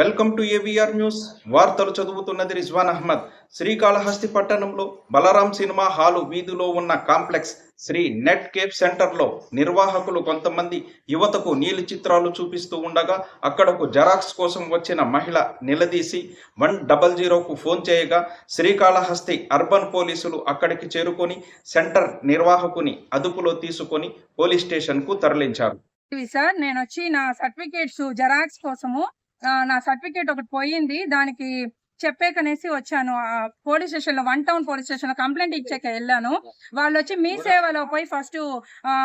Welcome to AVR news వార్తలు చదువుతున్నది రిజ్వాన్ అహ్మద్. శ్రీకాళహస్తి పట్టణంలో బలరాం సినిమా హాలు వీధిలో ఉన్న కాంప్లెక్స్ శ్రీ నెట్ కేప్ సెంటర్లో నిర్వాహకులు కొంతమంది యువతకు నీలి చిత్రాలు చూపిస్తూ ఉండగా అక్కడకు జెరాక్స్ కోసం వచ్చిన మహిళ నిలదీసి వన్ డబల్ జీరోకు ఫోన్ చేయగా శ్రీకాళహస్తి అర్బన్ పోలీసులు అక్కడికి చేరుకొని సెంటర్ నిర్వాహకుని అదుపులో తీసుకొని పోలీస్ స్టేషన్కు తరలించారు. సార్ నేను వచ్చి నా సర్టిఫికేట్స్ జెరాక్స్ కోసము నా సర్టిఫికేట్ ఒకటి పోయింది. దానికి చెప్పేకనేసి వచ్చాను. ఆ, పోలీస్ స్టేషన్లో వన్ టౌన్ పోలీస్ స్టేషన్లో కంప్లైంట్ ఇచ్చాక వెళ్ళాను. వాళ్ళు వచ్చి మీ సేవలో పోయి ఫస్ట్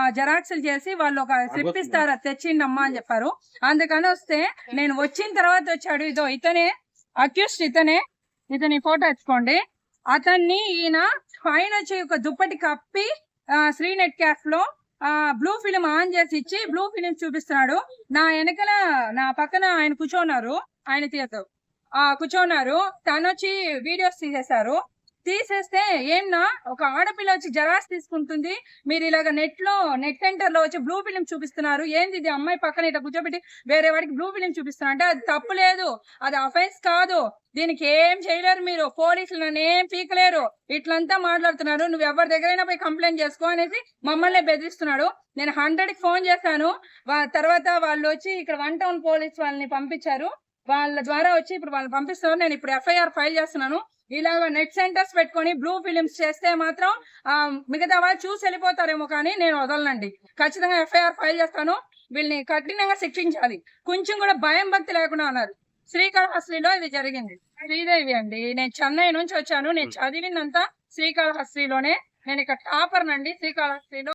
జెరాక్స్ చేసి వాళ్ళు ఒక స్లిప్ ఇస్తారా తెచ్చిండి అమ్మా అని చెప్పారు. అందుకని వస్తే నేను వచ్చిన తర్వాత వచ్చాడు ఇదో ఇతనే అక్యూస్ట్ ఇతనే ఇతని ఫోటో ఎత్తుకోండి. అతన్ని ఈయన పైన వచ్చి ఒక దుప్పటి కప్పి ఆ, శ్రీ నెట్ క్యాఫ్లో ఆ బ్లూ ఫిలిం ఆన్ చేసి ఇచ్చి బ్లూ ఫిలిం చూపిస్తున్నాడు. నా వెనకల నా పక్కన ఆయన కూర్చోన్నారు. ఆయన తీయదు ఆ కూర్చోన్నారు. తను వచ్చి వీడియోస్ తీసేశారు. తీసేస్తే ఏమన్నా ఒక ఆడపిల్ల వచ్చి జరాస్ తీసుకుంటుంది. మీరు ఇలాగ నెట్లో నెట్ సెంటర్లో వచ్చి బ్లూ ఫిలిం చూపిస్తున్నారు. ఏంది ఇది? అమ్మాయి పక్కన ఇట్లా కూర్చోబెట్టి వేరే వాడికి బ్లూ ఫిలిం చూపిస్తున్నారు అంటే అది తప్పు లేదు. అది అఫెన్స్ కాదు. దీనికి ఏం చేయలేరు మీరు. పోలీసులు నన్ను ఏం పీకలేరు ఇట్లంతా మాట్లాడుతున్నారు. నువ్వు ఎవరి దగ్గరైనా పోయి కంప్లైంట్ చేసుకో అనేసి మమ్మల్ని బెదిరిస్తున్నాడు. నేను హండ్రెడ్కి ఫోన్ చేశాను. వా- తర్వాత వాళ్ళు వచ్చి ఇక్కడ వన్ టౌన్ పోలీస్ వాళ్ళని పంపించారు. వాళ్ళ ద్వారా వచ్చి ఇప్పుడు వాళ్ళు పంపిస్తున్నారు. నేను ఇప్పుడు ఎఫ్ఐఆర్ ఫైల్ చేస్తున్నాను. ఇలాగ నెట్ సెంటర్స్ పెట్టుకొని బ్లూ ఫిలిమ్స్ చేస్తే మాత్రం మిగతా వాళ్ళు చూసి వెళ్ళిపోతారేమో కానీ నేను వదలనండి. ఖచ్చితంగా ఎఫ్ఐఆర్ ఫైల్ చేస్తాను. వీళ్ళని కఠినంగా శిక్షించాలి. కొంచెం కూడా భయం భక్తి లేకుండా ఉన్నారు శ్రీకాళహస్తిలో ఇది జరిగింది. శ్రీదేవి అండి. నేను చెన్నై నుంచి వచ్చాను. నేను చదివిందంతా శ్రీకాళహస్తిలోనే. నేను ఇక్కడ టాపర్ నండి. శ్రీకాళహస్తిలో